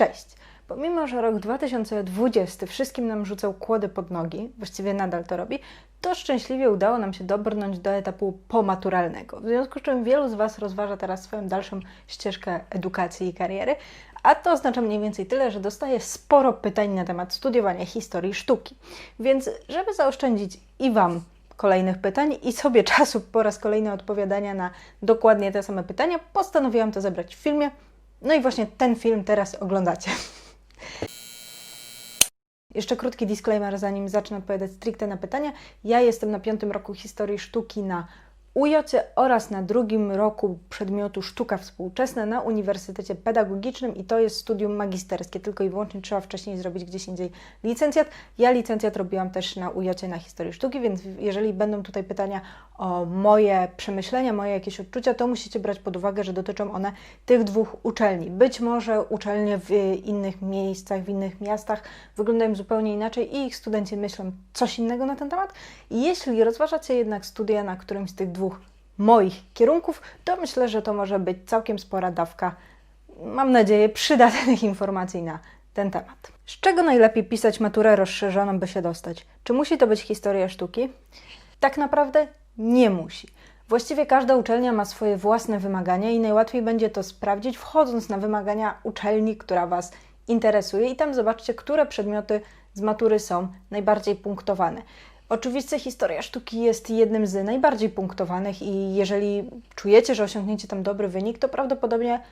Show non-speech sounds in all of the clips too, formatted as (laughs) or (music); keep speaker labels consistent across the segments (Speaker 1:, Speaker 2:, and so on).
Speaker 1: Cześć! Pomimo, że rok 2020 wszystkim nam rzucał kłody pod nogi, właściwie nadal to robi, to szczęśliwie udało nam się dobrnąć do etapu pomaturalnego. W związku z czym wielu z Was rozważa teraz swoją dalszą ścieżkę edukacji i kariery, a to oznacza mniej więcej tyle, że dostaję sporo pytań na temat studiowania historii sztuki. Więc, żeby zaoszczędzić i Wam kolejnych pytań i sobie czasu po raz kolejny odpowiadania na dokładnie te same pytania, postanowiłam to zebrać w filmie. No i właśnie ten film teraz oglądacie. Jeszcze krótki disclaimer, zanim zacznę odpowiadać stricte na pytania. Ja jestem na piątym roku historii sztuki na UJOCie oraz na drugim roku przedmiotu Sztuka Współczesna na Uniwersytecie Pedagogicznym i to jest studium magisterskie, tylko i wyłącznie trzeba wcześniej zrobić gdzieś indziej licencjat. Ja licencjat robiłam też na UJOCie na historii sztuki, więc jeżeli będą tutaj pytania o moje przemyślenia, moje jakieś odczucia, to musicie brać pod uwagę, że dotyczą one tych dwóch uczelni. Być może uczelnie w innych miejscach, w innych miastach wyglądają zupełnie inaczej i ich studenci myślą coś innego na ten temat. Jeśli rozważacie jednak studia na którymś z tych dwóch moich kierunków, to myślę, że to może być całkiem spora dawka, mam nadzieję, przydatnych informacji na ten temat. Z czego najlepiej pisać maturę rozszerzoną, by się dostać? Czy musi to być historia sztuki? Tak naprawdę nie musi. Właściwie każda uczelnia ma swoje własne wymagania i najłatwiej będzie to sprawdzić, wchodząc na wymagania uczelni, która Was interesuje, i tam zobaczcie, które przedmioty z matury są najbardziej punktowane. Oczywiście historia sztuki jest jednym z najbardziej punktowanych i jeżeli czujecie, że osiągniecie tam dobry wynik, to prawdopodobnie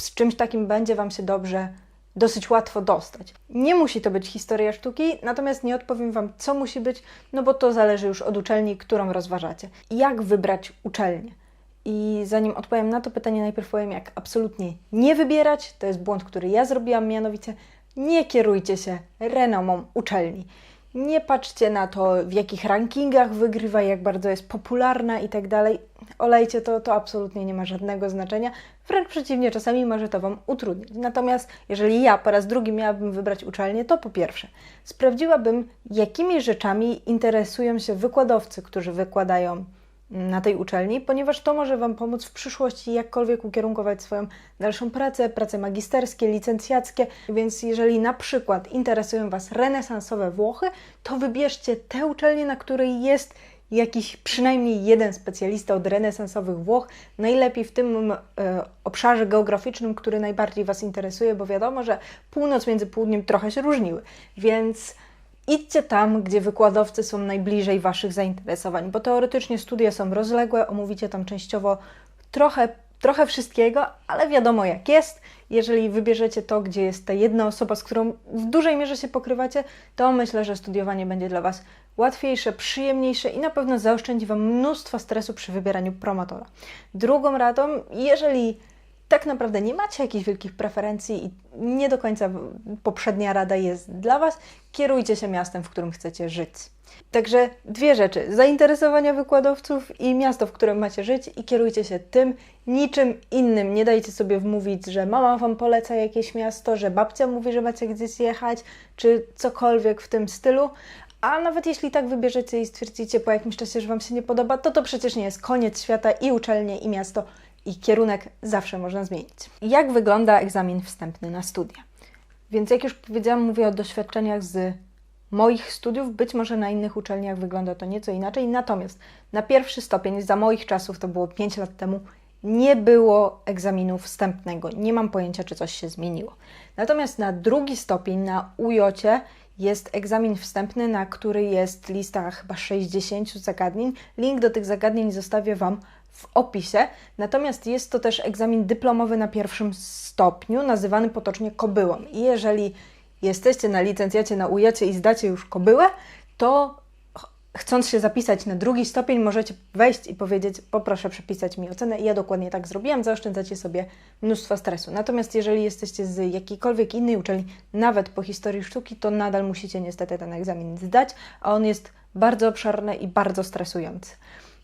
Speaker 1: z czymś takim będzie Wam się dobrze, dosyć łatwo dostać. Nie musi to być historia sztuki, natomiast nie odpowiem Wam, co musi być, no bo to zależy już od uczelni, którą rozważacie. Jak wybrać uczelnię? I zanim odpowiem na to pytanie, najpierw powiem, jak absolutnie nie wybierać. To jest błąd, który ja zrobiłam, mianowicie nie kierujcie się renomą uczelni. Nie patrzcie na to, w jakich rankingach wygrywa, jak bardzo jest popularna i tak dalej. Olejcie to, to absolutnie nie ma żadnego znaczenia. Wręcz przeciwnie, czasami może to Wam utrudnić. Natomiast jeżeli ja po raz drugi miałabym wybrać uczelnię, to po pierwsze sprawdziłabym, jakimi rzeczami interesują się wykładowcy, którzy wykładają na tej uczelni, ponieważ to może Wam pomóc w przyszłości jakkolwiek ukierunkować swoją dalszą pracę, prace magisterskie, licencjackie. Więc jeżeli na przykład interesują Was renesansowe Włochy, to wybierzcie te uczelnie, na której jest jakiś przynajmniej jeden specjalista od renesansowych Włoch, najlepiej w tym e, obszarze geograficznym, który najbardziej Was interesuje, bo wiadomo, że północ między południem trochę się różniły, więc idźcie tam, gdzie wykładowcy są najbliżej Waszych zainteresowań, bo teoretycznie studia są rozległe, omówicie tam częściowo trochę, trochę wszystkiego, ale wiadomo jak jest. Jeżeli wybierzecie to, gdzie jest ta jedna osoba, z którą w dużej mierze się pokrywacie, to myślę, że studiowanie będzie dla Was łatwiejsze, przyjemniejsze i na pewno zaoszczędzi Wam mnóstwo stresu przy wybieraniu promotora. Drugą radą, jeżeli tak naprawdę nie macie jakichś wielkich preferencji i nie do końca poprzednia rada jest dla Was, kierujcie się miastem, w którym chcecie żyć. Także dwie rzeczy: zainteresowania wykładowców i miasto, w którym macie żyć, i kierujcie się tym, niczym innym. Nie dajcie sobie wmówić, że mama Wam poleca jakieś miasto, że babcia mówi, że macie gdzieś jechać, czy cokolwiek w tym stylu. A nawet jeśli tak wybierzecie i stwierdzicie po jakimś czasie, że Wam się nie podoba, to to przecież nie jest koniec świata i uczelnie, i miasto i kierunek zawsze można zmienić. Jak wygląda egzamin wstępny na studia? Więc jak już powiedziałam, mówię o doświadczeniach z moich studiów, być może na innych uczelniach wygląda to nieco inaczej, natomiast na pierwszy stopień, za moich czasów, to było 5 lat temu, nie było egzaminu wstępnego. Nie mam pojęcia, czy coś się zmieniło. Natomiast na drugi stopień, na UJOcie, jest egzamin wstępny, na który jest lista chyba 60 zagadnień. Link do tych zagadnień zostawię Wam w opisie. Natomiast jest to też egzamin dyplomowy na pierwszym stopniu, nazywany potocznie kobyłą. I jeżeli jesteście na licencjacie na ujacie i zdacie już kobyłę, to chcąc się zapisać na drugi stopień, możecie wejść i powiedzieć: Poproszę przepisać mi ocenę. I ja dokładnie tak zrobiłam, zaoszczędzacie sobie mnóstwo stresu. Natomiast jeżeli jesteście z jakiejkolwiek innej uczelni, nawet po historii sztuki, to nadal musicie niestety ten egzamin zdać, a on jest bardzo obszerny i bardzo stresujący.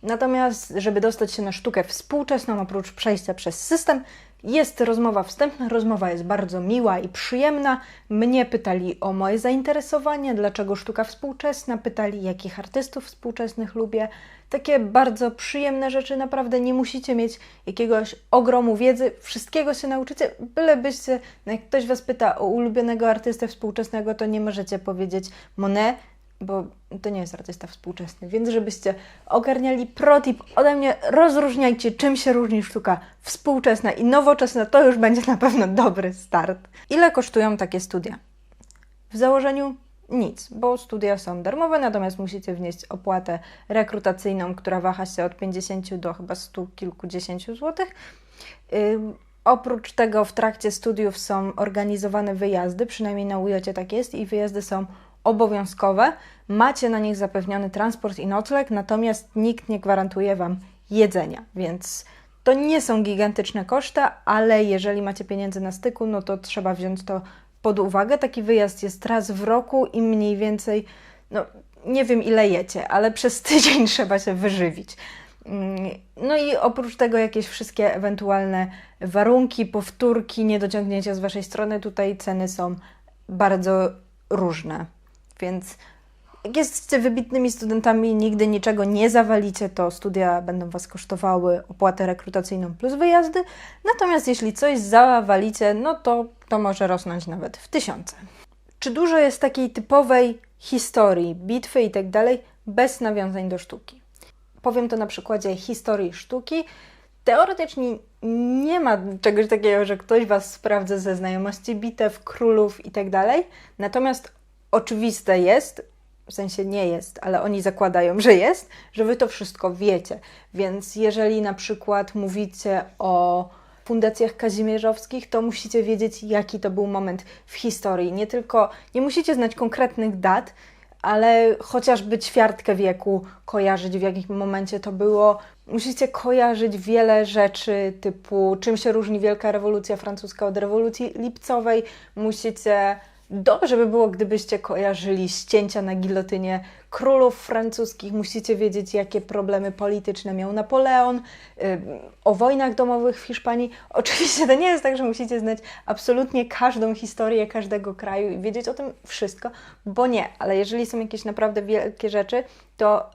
Speaker 1: Natomiast, żeby dostać się na sztukę współczesną, oprócz przejścia przez system, Jest rozmowa wstępna, rozmowa jest bardzo miła i przyjemna. Mnie pytali o moje zainteresowanie, dlaczego sztuka współczesna, pytali jakich artystów współczesnych lubię. Takie bardzo przyjemne rzeczy, naprawdę nie musicie mieć jakiegoś ogromu wiedzy, wszystkiego się nauczycie, bylebyście, no jak ktoś Was pyta o ulubionego artystę współczesnego, to nie możecie powiedzieć Monet, bo to nie jest artysta współczesny, więc żebyście ogarniali protip ode mnie, rozróżniajcie czym się różni sztuka współczesna i nowoczesna, to już będzie na pewno dobry start. Ile kosztują takie studia? W założeniu nic, bo studia są darmowe, natomiast musicie wnieść opłatę rekrutacyjną, która waha się od 50 do chyba 100 kilkudziesięciu złotych. Yy, oprócz tego w trakcie studiów są organizowane wyjazdy, przynajmniej na UJ tak jest i wyjazdy są obowiązkowe. Macie na nich zapewniony transport i nocleg, natomiast nikt nie gwarantuje Wam jedzenia, więc to nie są gigantyczne koszty, ale jeżeli macie pieniędzy na styku, no to trzeba wziąć to pod uwagę. Taki wyjazd jest raz w roku i mniej więcej, no nie wiem ile jecie, ale przez tydzień (laughs) trzeba się wyżywić. Mm, no i oprócz tego jakieś wszystkie ewentualne warunki, powtórki, niedociągnięcia z Waszej strony, tutaj ceny są bardzo różne. Więc jak jesteście wybitnymi studentami, nigdy niczego nie zawalicie, to studia będą Was kosztowały opłatę rekrutacyjną plus wyjazdy. Natomiast jeśli coś zawalicie, no to to może rosnąć nawet w tysiące. Czy dużo jest takiej typowej historii, bitwy i tak dalej, bez nawiązań do sztuki? Powiem to na przykładzie historii sztuki. Teoretycznie nie ma czegoś takiego, że ktoś Was sprawdza ze znajomości bitew, królów i tak dalej. Natomiast oczywiste jest, w sensie nie jest, ale oni zakładają, że jest, że wy to wszystko wiecie. Więc jeżeli na przykład mówicie o fundacjach kazimierzowskich, to musicie wiedzieć, jaki to był moment w historii. Nie tylko, nie musicie znać konkretnych dat, ale chociażby ćwiartkę wieku kojarzyć, w jakim momencie to było. Musicie kojarzyć wiele rzeczy, typu czym się różni Wielka Rewolucja Francuska od rewolucji lipcowej. Musicie Dobrze by było, gdybyście kojarzyli ścięcia na gilotynie królów francuskich. Musicie wiedzieć, jakie problemy polityczne miał Napoleon, o wojnach domowych w Hiszpanii. (laughs) Oczywiście to nie jest tak, że musicie znać absolutnie każdą historię każdego kraju i wiedzieć o tym wszystko, bo nie, ale jeżeli są jakieś naprawdę wielkie rzeczy, to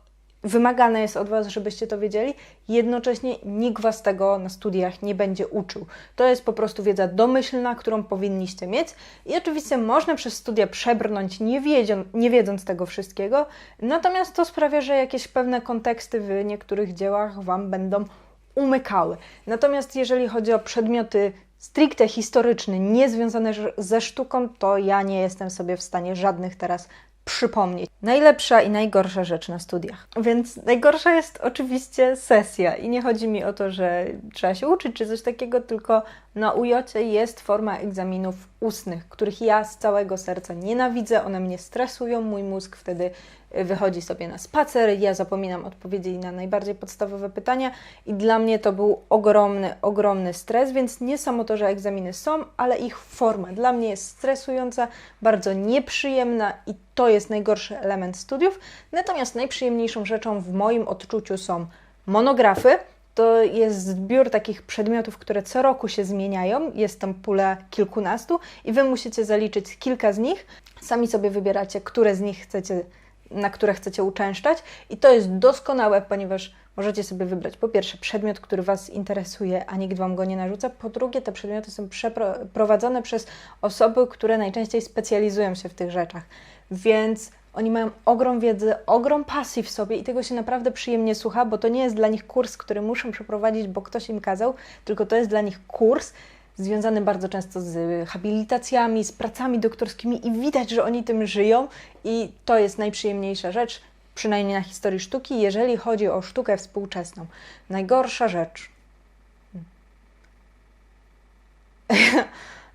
Speaker 1: Wymagane jest od Was, żebyście to wiedzieli, jednocześnie nikt Was tego na studiach nie będzie uczył. To jest po prostu wiedza domyślna, którą powinniście mieć i oczywiście można przez studia przebrnąć nie, wiedząc, nie wiedząc tego wszystkiego, natomiast to sprawia, że jakieś pewne konteksty w niektórych dziełach Wam będą umykały. Natomiast jeżeli chodzi o przedmioty stricte historyczne, niezwiązane ze sztuką, to ja nie jestem sobie w stanie żadnych teraz przypomnieć. Najlepsza i najgorsza rzecz na studiach. Więc najgorsza jest oczywiście sesja i nie chodzi mi o to, że trzeba się uczyć czy coś takiego, tylko na ujocie jest forma egzaminów ustnych, których ja z całego serca nienawidzę, one mnie stresują, mój mózg wtedy wychodzi sobie na spacer, ja zapominam odpowiedzieć na najbardziej podstawowe pytania i dla mnie to był ogromny, ogromny stres, więc nie samo to, że egzaminy są, ale ich forma dla mnie jest stresująca, bardzo nieprzyjemna i to jest najgorszy element studiów. Natomiast najprzyjemniejszą rzeczą w moim odczuciu są monografy, to jest zbiór takich przedmiotów, które co roku się zmieniają. Jest tam pula kilkunastu i Wy musicie zaliczyć kilka z nich. Sami sobie wybieracie, które z nich chcecie na które chcecie uczęszczać. I to jest doskonałe, ponieważ możecie sobie wybrać po pierwsze przedmiot, który Was interesuje, a nikt Wam go nie narzuca, po drugie te przedmioty są przeprowadzone przez osoby, które najczęściej specjalizują się w tych rzeczach, więc oni mają ogrom wiedzy, ogrom pasji w sobie i tego się naprawdę przyjemnie słucha, bo to nie jest dla nich kurs, który muszą przeprowadzić, bo ktoś im kazał, tylko to jest dla nich kurs, związany bardzo często z habilitacjami, z pracami doktorskimi i widać, że oni tym żyją i to jest najprzyjemniejsza rzecz, przynajmniej na historii sztuki, jeżeli chodzi o sztukę współczesną. Najgorsza rzecz. (laughs)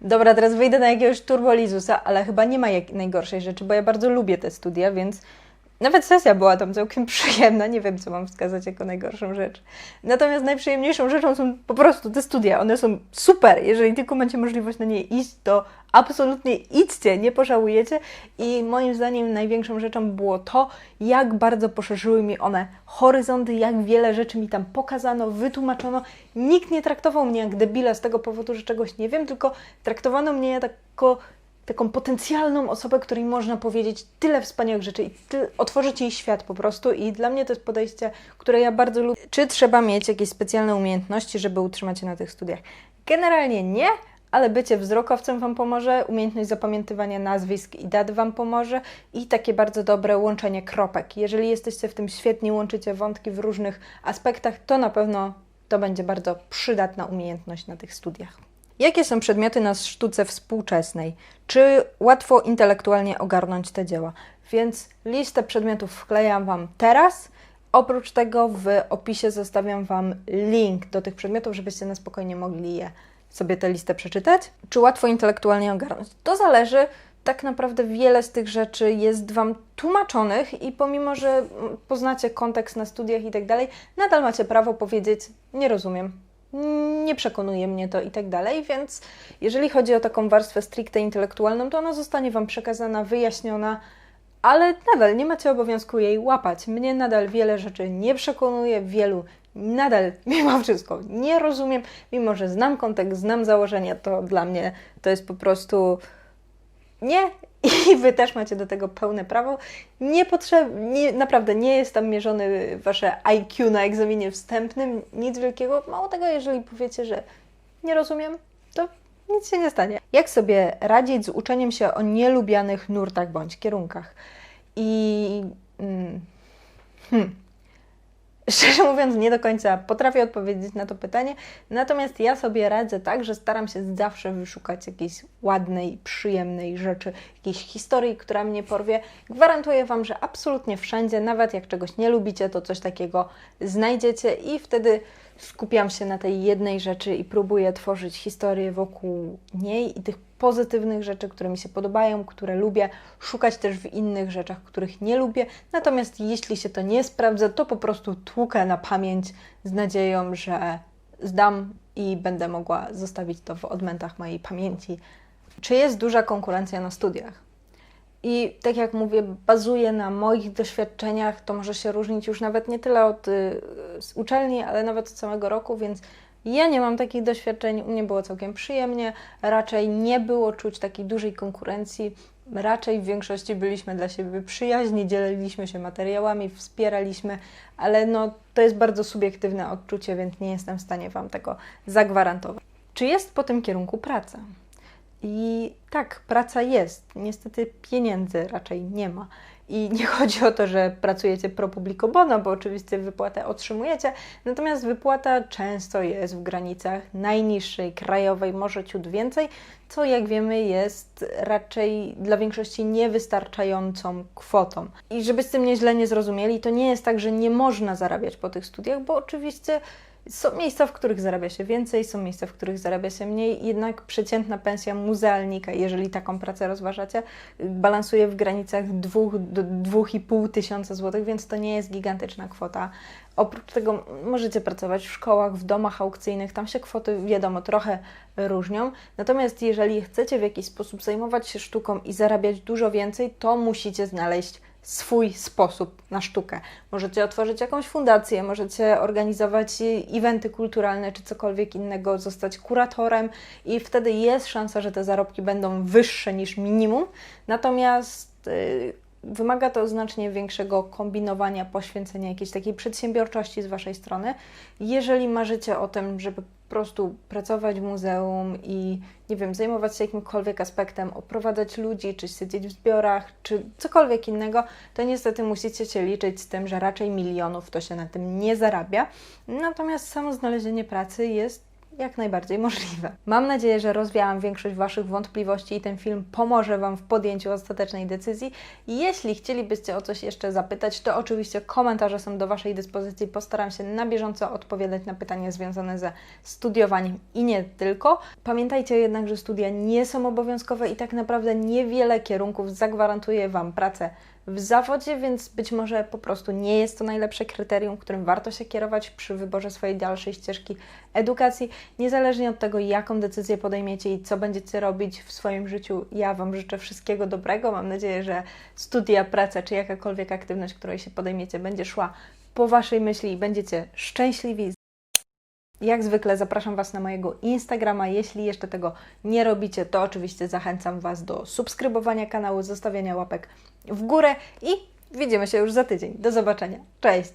Speaker 1: Dobra, teraz wyjdę na jakiegoś turbolizusa, ale chyba nie ma jak najgorszej rzeczy, bo ja bardzo lubię te studia, więc Nawet sesja była tam całkiem (laughs) przyjemna, nie wiem, co mam wskazać jako najgorszą rzecz. Natomiast najprzyjemniejszą rzeczą są po prostu te studia. One są super. Jeżeli tylko macie możliwość na nie iść, to absolutnie idźcie, nie pożałujecie. I moim zdaniem największą rzeczą było to, jak bardzo poszerzyły mi one horyzonty, jak wiele rzeczy mi tam pokazano, wytłumaczono. Nikt nie traktował mnie jak debila z tego powodu, że czegoś nie wiem, tylko traktowano mnie jako taką potencjalną osobę, której można powiedzieć tyle wspaniałych rzeczy i otworzyć jej świat po prostu. I dla mnie to jest podejście, które ja bardzo lubię. Czy trzeba mieć jakieś specjalne umiejętności, żeby utrzymać się na tych studiach? Generalnie nie, ale bycie wzrokowcem Wam pomoże, umiejętność zapamiętywania nazwisk i dat Wam pomoże i takie bardzo dobre łączenie kropek. Jeżeli jesteście w tym świetni, łączycie wątki w różnych aspektach, to na pewno to będzie bardzo przydatna umiejętność na tych studiach. Jakie są przedmioty na sztuce współczesnej? Czy łatwo intelektualnie ogarnąć te dzieła? Więc listę przedmiotów wklejam Wam teraz. Oprócz tego w opisie zostawiam Wam link do tych przedmiotów, żebyście na spokojnie mogli je sobie tę listę przeczytać. Czy łatwo intelektualnie ogarnąć? To zależy. Tak naprawdę wiele z tych rzeczy jest Wam tłumaczonych i pomimo, że poznacie kontekst na studiach i tak dalej, nadal macie prawo powiedzieć, nie rozumiem, nie przekonuje mnie to i tak dalej, więc jeżeli chodzi o taką warstwę stricte intelektualną, to ona zostanie Wam przekazana, wyjaśniona, ale nadal nie macie obowiązku jej łapać. Mnie nadal wiele rzeczy nie przekonuje, wielu nadal (laughs) mimo wszystko nie rozumiem, mimo że znam kontekst, znam założenia, to dla mnie to jest po prostu nie (laughs) i Wy też macie do tego pełne prawo. Nie nie, naprawdę nie jest tam mierzony Wasze IQ na egzaminie wstępnym, nic wielkiego. Mało tego, jeżeli powiecie, że nie rozumiem, to nic się nie stanie. Jak sobie radzić z uczeniem się o nielubianych nurtach bądź kierunkach? I... Mm, hmm, Szczerze mówiąc, nie do końca potrafię odpowiedzieć na to pytanie, natomiast ja sobie radzę tak, że staram się zawsze wyszukać jakiejś ładnej, przyjemnej rzeczy, jakiejś historii, która mnie porwie. Gwarantuję Wam, że absolutnie wszędzie, nawet jak czegoś nie lubicie, to coś takiego znajdziecie i wtedy skupiam się na tej jednej rzeczy i próbuję tworzyć historię wokół niej i tych pozytywnych rzeczy, które mi się podobają, które lubię, szukać też w innych rzeczach, których nie lubię. Natomiast jeśli się to nie sprawdza, to po prostu tłukę na pamięć z nadzieją, że zdam i będę mogła zostawić to w odmętach mojej pamięci. Czy jest duża konkurencja na studiach? I tak jak mówię, bazuje na moich doświadczeniach, to może się różnić już nawet nie tyle od y, uczelni, ale nawet od samego roku, więc ja nie mam takich doświadczeń, u mnie było całkiem przyjemnie, raczej nie było czuć takiej dużej konkurencji, raczej w większości byliśmy dla siebie przyjaźni, dzieliliśmy się materiałami, wspieraliśmy, ale no, to jest bardzo subiektywne odczucie, więc nie jestem w stanie Wam tego zagwarantować. Czy jest po tym kierunku praca? I tak, praca jest. Niestety pieniędzy raczej nie ma. I nie (laughs) chodzi o to, że pracujecie pro publico bono, bo oczywiście wypłatę otrzymujecie, natomiast wypłata często jest w granicach najniższej krajowej, może ciut więcej, co jak wiemy jest raczej dla większości niewystarczającą kwotą. I żeby z tym nieźle nie zrozumieli, to nie jest tak, że nie można zarabiać po tych studiach, bo oczywiście są miejsca, w których zarabia się więcej, są miejsca, w których zarabia się mniej, jednak przeciętna pensja muzealnika, jeżeli taką pracę rozważacie, balansuje w granicach 2 do 2,5 tysiąca złotych, więc to nie jest gigantyczna kwota. Oprócz tego możecie pracować w szkołach, w domach aukcyjnych, tam się kwoty, wiadomo, trochę różnią. Natomiast jeżeli chcecie w jakiś sposób zajmować się sztuką i zarabiać dużo więcej, to musicie znaleźć swój sposób na sztukę. Możecie otworzyć jakąś fundację, możecie organizować eventy kulturalne czy cokolwiek innego, zostać kuratorem i wtedy jest szansa, że te zarobki będą wyższe niż minimum. Natomiast yy, wymaga to znacznie większego kombinowania, poświęcenia jakiejś takiej przedsiębiorczości z Waszej strony. Jeżeli marzycie o tym, żeby po prostu pracować w muzeum i, nie wiem, zajmować się jakimkolwiek aspektem, oprowadzać ludzi, czy siedzieć w zbiorach, czy cokolwiek innego, to niestety musicie się liczyć z tym, że raczej milionów to się na tym nie zarabia. Natomiast samo znalezienie pracy jest jak najbardziej możliwe. Mam nadzieję, że rozwiałam większość Waszych wątpliwości i ten film pomoże Wam w podjęciu ostatecznej decyzji. Jeśli chcielibyście o coś jeszcze zapytać, to oczywiście komentarze są do Waszej dyspozycji. Postaram się na bieżąco odpowiadać na pytania związane ze studiowaniem i nie tylko. Pamiętajcie jednak, że studia nie są obowiązkowe i tak naprawdę niewiele kierunków zagwarantuje Wam pracę w zawodzie, więc być może po prostu nie jest to najlepsze kryterium, którym warto się kierować przy wyborze swojej dalszej ścieżki edukacji. Niezależnie od tego, jaką decyzję podejmiecie i co będziecie robić w swoim życiu, ja Wam życzę wszystkiego dobrego. Mam nadzieję, że studia, praca czy jakakolwiek aktywność, której się podejmiecie, będzie szła po Waszej myśli i będziecie szczęśliwi. Jak zwykle zapraszam Was na mojego Instagrama. Jeśli jeszcze tego nie robicie, to oczywiście zachęcam Was do subskrybowania kanału, zostawiania łapek w górę i widzimy się już za tydzień. Do zobaczenia. Cześć!